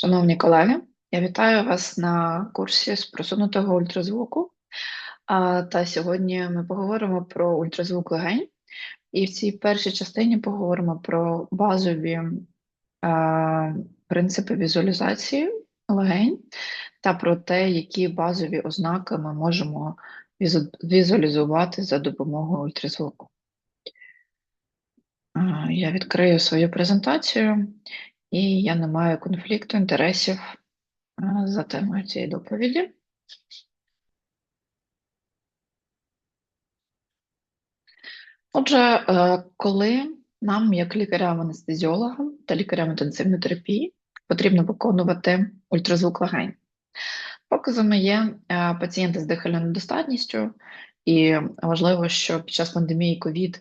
Шановні колеги, я вітаю вас на курсі з просунутого ультразвуку. Та сьогодні ми поговоримо про ультразвук легень, і в цій першій частині поговоримо про базові принципи візуалізації легень та про те, які базові ознаки ми можемо візуалізувати за допомогою ультразвуку. Я відкрию свою презентацію і я не маю конфлікту інтересів е, за темою цієї доповіді. Отже, е, коли нам, як лікарям-анестезіологам та лікарям інтенсивної терапії, потрібно виконувати ультразвук легень. Показами є е, пацієнти з дихальною недостатністю, і важливо, що під час пандемії COVID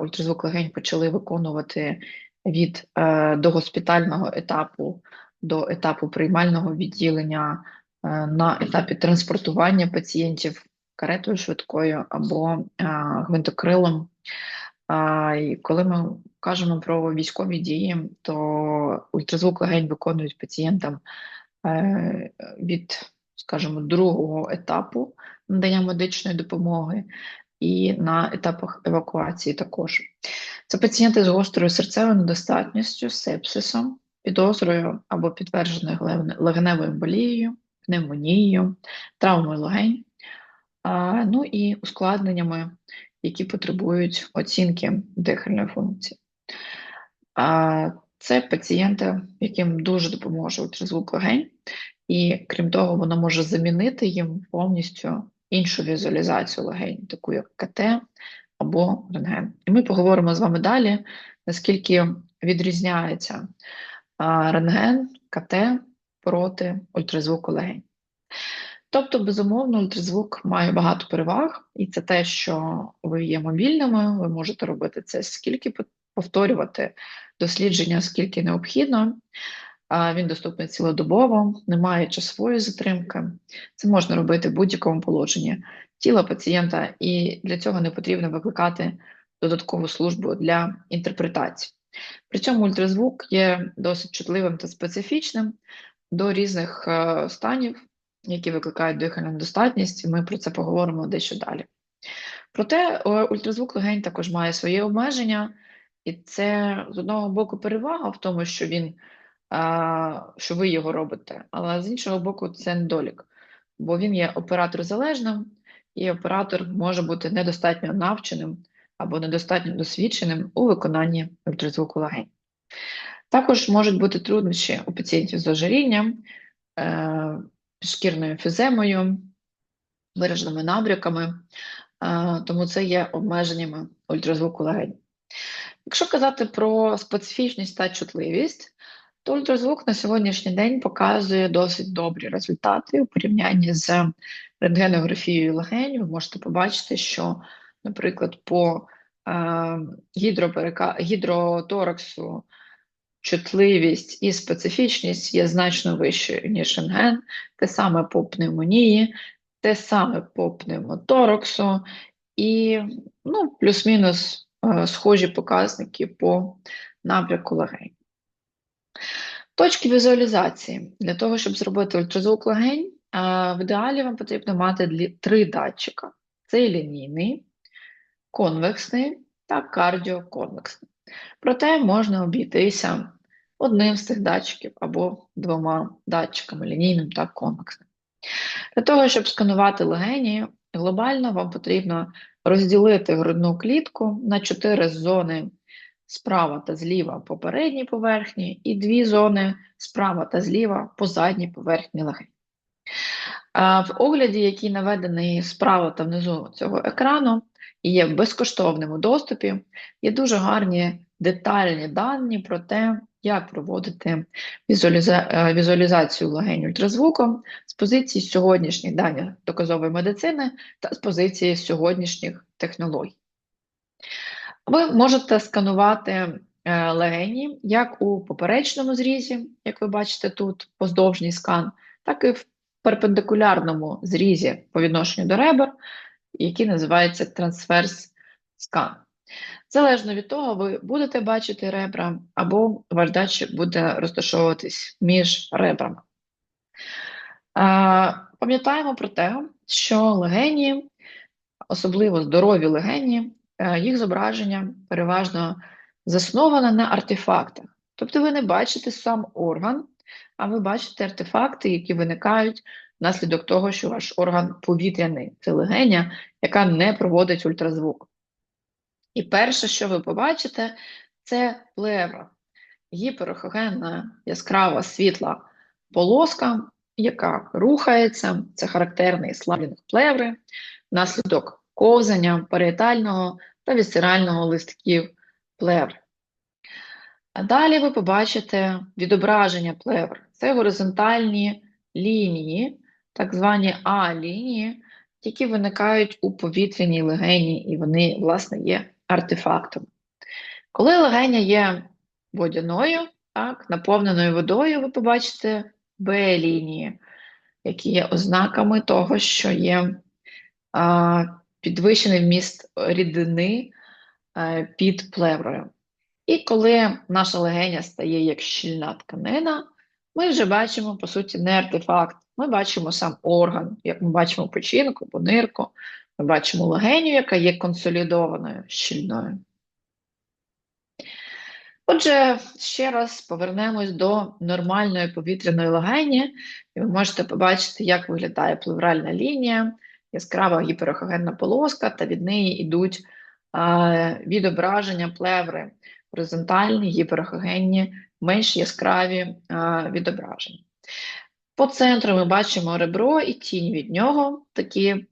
ультразвук легень почали виконувати від е, догоспітального етапу до етапу приймального відділення е, на етапі транспортування пацієнтів каретою швидкою або е, гвинтокрилом. Е, і коли ми кажемо про військові дії, то ультразвук легень виконують пацієнтам е, від, скажімо, другого етапу надання медичної допомоги і на етапах евакуації також. Це пацієнти з гострою серцевою недостатністю, сепсисом, підозрою або підтвердженою легеневою емболією, пневмонією, травмою легень, ну і ускладненнями, які потребують оцінки дихальної функції. Це пацієнти, яким дуже допоможе ультразвук легень, і крім того, воно може замінити їм повністю іншу візуалізацію легень, таку як КТ або рентген. І ми поговоримо з вами далі, наскільки відрізняється рентген, КТ проти ультразвуку легень. Тобто, безумовно, ультразвук має багато переваг, і це те, що ви є мобільними, ви можете робити це скільки повторювати дослідження, скільки необхідно. Він доступний цілодобово, немає часової затримки. Це можна робити в будь-якому положенні тіла пацієнта, і для цього не потрібно викликати додаткову службу для інтерпретації. При цьому ультразвук є досить чутливим та специфічним до різних е, станів, які викликають дихальну недостатність, і ми про це поговоримо дещо далі. Проте ультразвук легень також має свої обмеження, і це з одного боку перевага в тому, що він що ви його робите, але з іншого боку, це недолік, бо він є оператор залежним, і оператор може бути недостатньо навченим або недостатньо досвідченим у виконанні ультразвуку легень. Також можуть бути труднощі у пацієнтів з ожирінням, е, шкірною фіземою, вираженими набряками, е, тому це є обмеженнями ультразвуку легень. Якщо казати про специфічність та чутливість, то ультразвук на сьогоднішній день показує досить добрі результати у порівнянні з рентгенографією легень. Ви можете побачити, що, наприклад, по е, гідроперека... гідротораксу чутливість і специфічність є значно вищою, ніж рентген, те саме по пневмонії, те саме по пневмотораксу і ну, плюс-мінус е, схожі показники по напрямку легень. Точки візуалізації. Для того, щоб зробити ультразвук легень, в ідеалі вам потрібно мати три датчика: це лінійний, конвексний та кардіоконвексний. Проте можна обійтися одним з цих датчиків або двома датчиками лінійним та конвексним. Для того, щоб сканувати легені, глобально вам потрібно розділити грудну клітку на чотири зони справа та зліва по передній поверхні, і дві зони справа та зліва по задній поверхні легень. В огляді, який наведений справа та внизу цього екрану, і є в безкоштовному доступі, є дуже гарні детальні дані про те, як проводити візуаліза... Е, візуалізацію легень ультразвуком з позиції сьогоднішніх даних доказової медицини та з позиції сьогоднішніх технологій. Ви можете сканувати е, легені як у поперечному зрізі, як ви бачите тут поздовжній скан, так і в перпендикулярному зрізі по відношенню до ребер, який називається трансферс скан. Залежно від того, ви будете бачити ребра, або датчик буде розташовуватись між ребрами. Пам'ятаємо про те, що легені, особливо здорові легені, е, їх зображення переважно засноване на артефактах. Тобто ви не бачите сам орган, а ви бачите артефакти, які виникають внаслідок того, що ваш орган повітряний це легеня, яка не проводить ультразвук. І перше, що ви побачите, це плевра, гіперохогенна яскрава світла полоска, яка рухається, це характерний слабінг плеври, внаслідок ковзання паріетального та вісцерального листків плеври. Далі ви побачите відображення плевр. Це горизонтальні лінії, так звані А-лінії, які виникають у повітряній легені, і вони, власне, є артефактом. Коли легеня є водяною, так, наповненою водою, ви побачите Б-лінії, які є ознаками того, що є а, підвищений вміст рідини а, е, під плеврою. І коли наша легеня стає як щільна тканина, ми вже бачимо, по суті, не артефакт. Ми бачимо сам орган, як ми бачимо печінку, понирку, ми бачимо легеню, яка є консолідованою, щільною. Отже, ще раз повернемось до нормальної повітряної легені, і ви можете побачити, як виглядає плевральна лінія, яскрава гіперохогенна полоска, та від неї йдуть е, відображення плеври, горизонтальні, гіперохогенні, менш яскраві е, відображення. По центру ми бачимо ребро і тінь від нього. Такі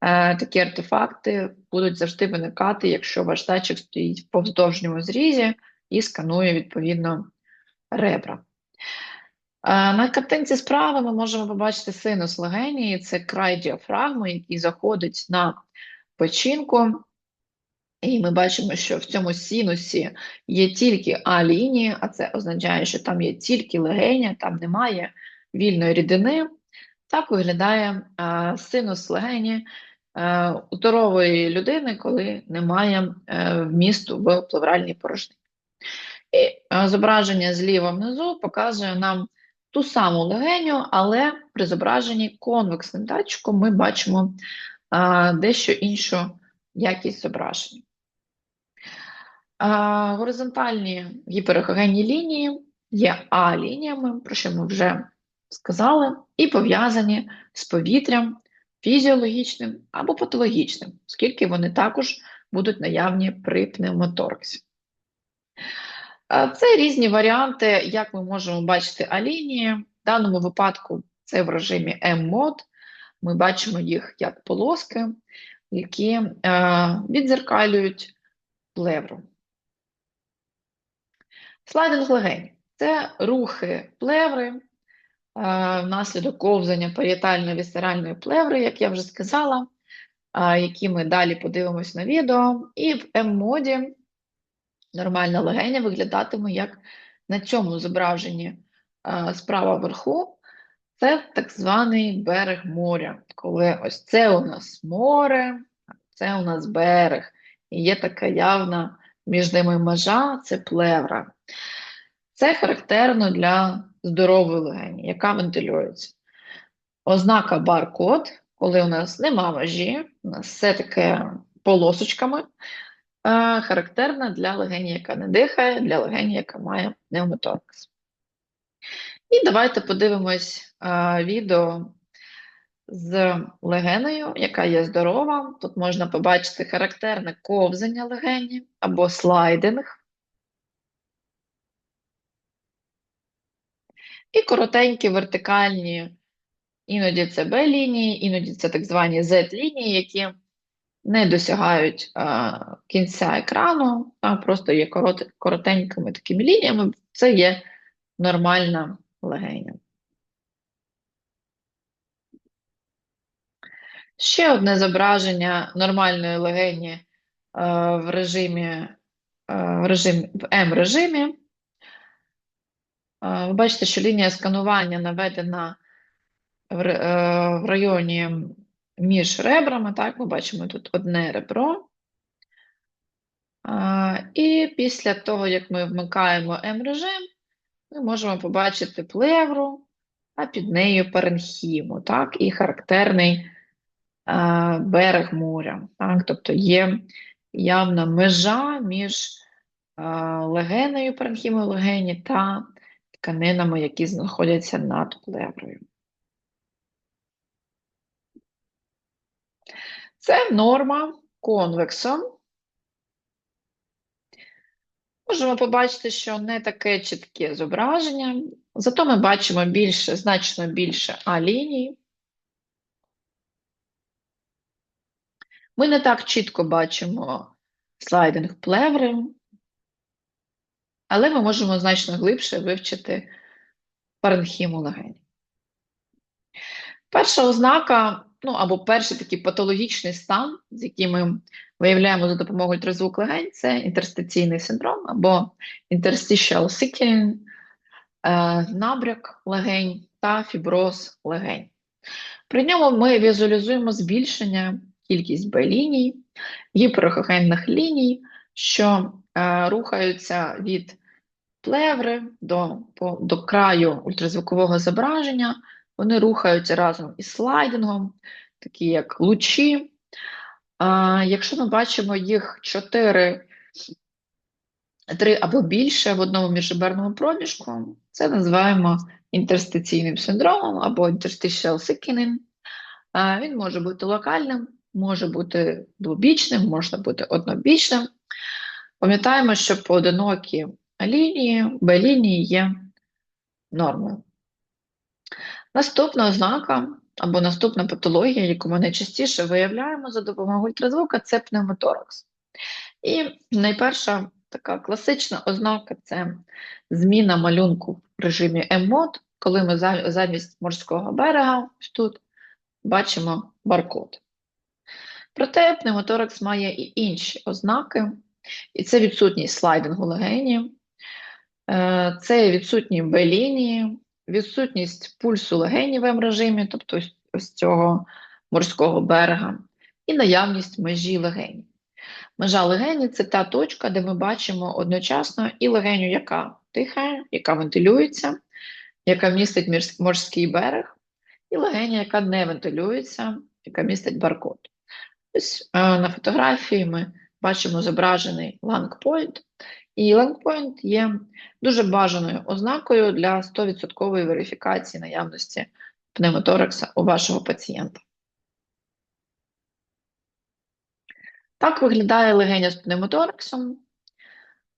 е, такі артефакти будуть завжди виникати, якщо ваш датчик стоїть в повздовжньому зрізі і сканує відповідно ребра. Е, на картинці справа ми можемо побачити синус легенії, це край діафрагми, який заходить на печінку. І ми бачимо, що в цьому синусі є тільки А-лінії, а це означає, що там є тільки легеня, там немає вільної рідини. Так виглядає а, синус легені а, у здорової людини, коли немає е, вмісту в плевральній порожнині. І зображення зліва внизу показує нам ту саму легеню, але при зображенні конвексним датчиком ми бачимо а, дещо іншу якість зображення. Горизонтальні гіперехогенні лінії є А-лініями, про що ми вже сказали, і пов'язані з повітрям фізіологічним або патологічним, оскільки вони також будуть наявні при пневмоторксі. Це різні варіанти, як ми можемо бачити алінії. В даному випадку це в режимі M-мод. Ми бачимо їх як полоски, які е, відзеркалюють плевру. Слайдинг легень це рухи плеври внаслідок ковзання паріетально-вісцеральної плеври, як я вже сказала, які ми далі подивимось на відео. І в М-моді нормальна легеня виглядатиме як на цьому зображенні справа вверху. Це так званий берег моря. Коли ось це у нас море, це у нас берег. І є така явна між ними межа це плевра. Це характерно для здорової легені, яка вентилюється. Ознака бар-код, коли у нас нема межі, у нас все таке полосочками, характерна для легені, яка не дихає, для легені, яка має пневмоторакс. І давайте подивимось а, відео з легеною, яка є здорова. Тут можна побачити характерне ковзання легені або слайдинг. І коротенькі вертикальні, іноді це Б-лінії, іноді це так звані Z-лінії, які не досягають а, кінця екрану, а просто є корот, коротенькими такими лініями. Це є нормальна легеня. Ще одне зображення нормальної легені а, в режимі в режимі, в М-режимі. Ви бачите, що лінія сканування наведена в е, районі між ребрами. Так, Ми бачимо тут одне ребро. І після того, як ми вмикаємо М-режим, ми можемо побачити плевру, а під нею паренхіму, так, і характерний берег моря. Так, Тобто є явна межа між легеною паренхімою легені та тканинами, які знаходяться над плеврою. Це норма конвексом. Можемо побачити, що не таке чітке зображення, зато ми бачимо більше, значно більше А-ліній. Ми не так чітко бачимо слайдинг плеври, але ми можемо значно глибше вивчити паренхіму легені. Перша ознака, ну або перший такий патологічний стан, з яким ми виявляємо за допомогою ультразвук легень, це інтерстиційний синдром або interstitial thickening, е, набряк легень та фіброз легень. При ньому ми візуалізуємо збільшення кількість Б-ліній, гіперохогенних ліній, що рухаються від плеври до, по, до краю ультразвукового зображення, вони рухаються разом із слайдингом, такі як лучі. А, Якщо ми бачимо їх 4, 3 або більше в одному міжреберному проміжку, це називаємо інтерстиційним синдромом або interstitial thickening. А, Він може бути локальним, може бути двобічним, може бути однобічним. Пам'ятаємо, що поодинокі лінії, Б-лінії є нормою. Наступна ознака або наступна патологія, яку ми найчастіше виявляємо за допомогою ультразвука, це пневмоторакс. І найперша така класична ознака це зміна малюнку в режимі М-мод, коли ми замість морського берега тут бачимо баркод. Проте пневмоторакс має і інші ознаки, і це відсутність слайдингу легені, е, це відсутні Б-лінії, відсутність пульсу легенів в режимі, тобто ось цього морського берега, і наявність межі легені. Межа легені це та точка, де ми бачимо одночасно і легеню, яка дихає, яка вентилюється, яка містить морський берег, і легеню, яка не вентилюється, яка містить баркод. Ось е, на фотографії ми бачимо зображений лангпойнт, і лангпойнт є дуже бажаною ознакою для 100% верифікації наявності пневмоторакса у вашого пацієнта. Так виглядає легеня з пневмотораксом.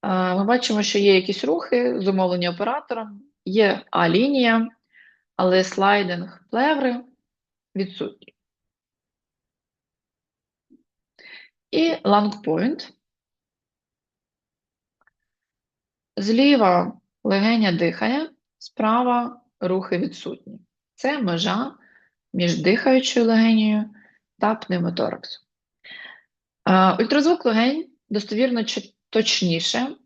Ми бачимо, що є якісь рухи, зумовлені оператором, є А-лінія, але слайдинг плеври відсутній. І лангпойнт. Зліва легеня дихає, справа рухи відсутні. Це межа між дихаючою легенією та пневмотораксом. Ультразвук легень достовірно точніше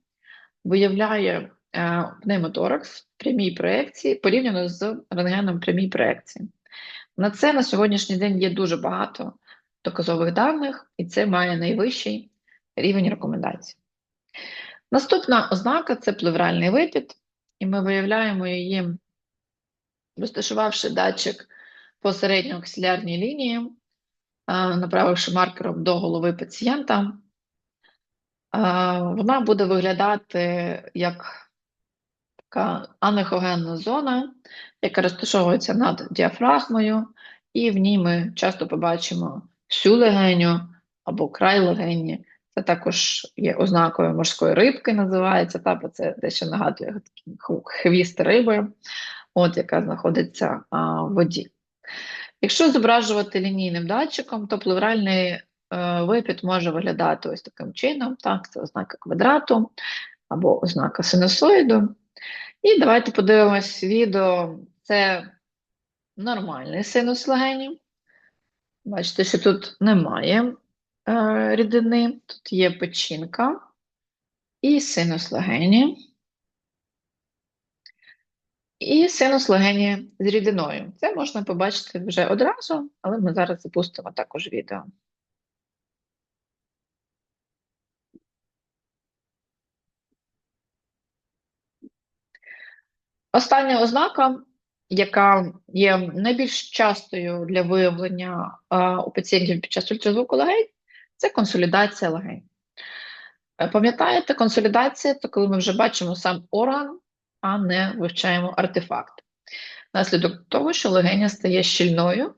виявляє е, пневмоторакс в прямій проекції порівняно з рентгеном прямій проекції. На це на сьогоднішній день є дуже багато доказових даних, і це має найвищий рівень рекомендацій. Наступна ознака це плевральний випід, і ми виявляємо її, розташувавши датчик по середньоаксилярній лінії, направивши маркером до голови пацієнта. Вона буде виглядати як така анехогенна зона, яка розташовується над діафрагмою, і в ній ми часто побачимо всю легеню або край легені. Це також є ознакою морської рибки, називається, та, бо це дещо нагадує хвіст риби, от, яка знаходиться а, в воді. Якщо зображувати лінійним датчиком, то плевральний е, випід може виглядати ось таким чином. Так, Це ознака квадрату або ознака синусоїду. І давайте подивимось відео. Це нормальний синус легенів. Бачите, що тут немає е, рідини, тут є печінка і синус легені. І синус легені з рідиною. Це можна побачити вже одразу, але ми зараз запустимо також відео. Остання ознака яка є найбільш частою для виявлення у пацієнтів під час ультразвуку легень, це консолідація легень. Е, Пам'ятаєте, консолідація це коли ми вже бачимо сам орган, а не вивчаємо артефакт. Наслідок того, що легеня стає щільною,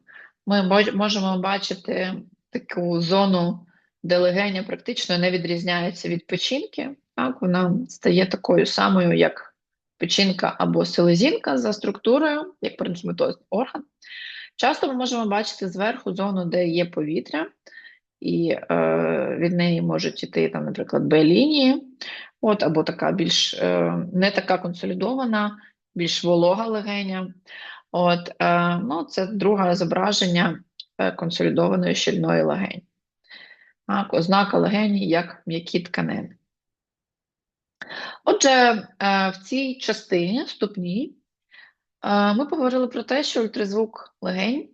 ми можемо бачити таку зону, де легеня практично не відрізняється від печінки. Так, вона стає такою самою, як печінка або селезінка за структурою, як паренхіматозний орган. Часто ми можемо бачити зверху зону, де є повітря, і е, від неї можуть іти, там, наприклад, Б-лінії, от, або така більш е, не така консолідована, більш волога легеня. От, е, ну, це друге зображення е, консолідованої щільної легені. Так, ознака легені як м'які тканини. Отже, е, в цій частині вступній е, ми поговорили про те, що ультразвук легень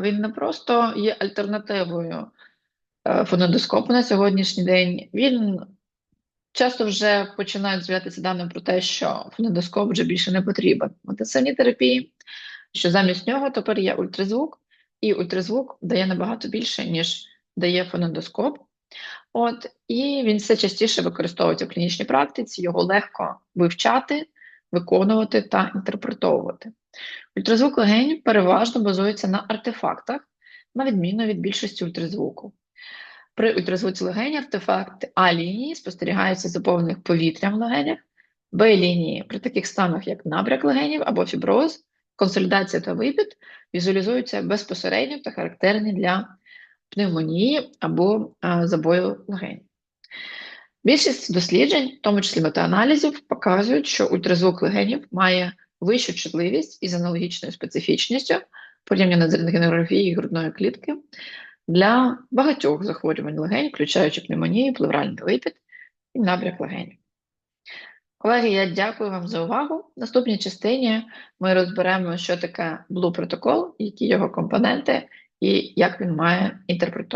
він не просто є альтернативою е, фонендоскопу на сьогоднішній день. Він часто вже починають з'являтися дані про те, що фонендоскоп вже більше не потрібен в медицинній терапії, що замість нього тепер є ультразвук, і ультразвук дає набагато більше, ніж дає фонендоскоп. От, і він все частіше використовується в клінічній практиці, його легко вивчати, виконувати та інтерпретовувати. Ультразвук легень переважно базується на артефактах, на відміну від більшості ультразвуку. При ультразвуці легень артефакти А-лінії спостерігаються заповнених повітрям в легенях, Б-лінії при таких станах, як набряк легенів або фіброз, консолідація та випід, візуалізуються безпосередньо та характерні для пневмонії або забою легень. Більшість досліджень, в тому числі метааналізів, показують, що ультразвук легенів має вищу чутливість із аналогічною специфічністю порівняно з рентгенографією грудної клітки для багатьох захворювань легень, включаючи пневмонію, плевральний липід і набряк легень. Колеги, я дякую вам за увагу. В наступній частині ми розберемо, що таке Blue протокол, які його компоненти і як він має інтерпретувати.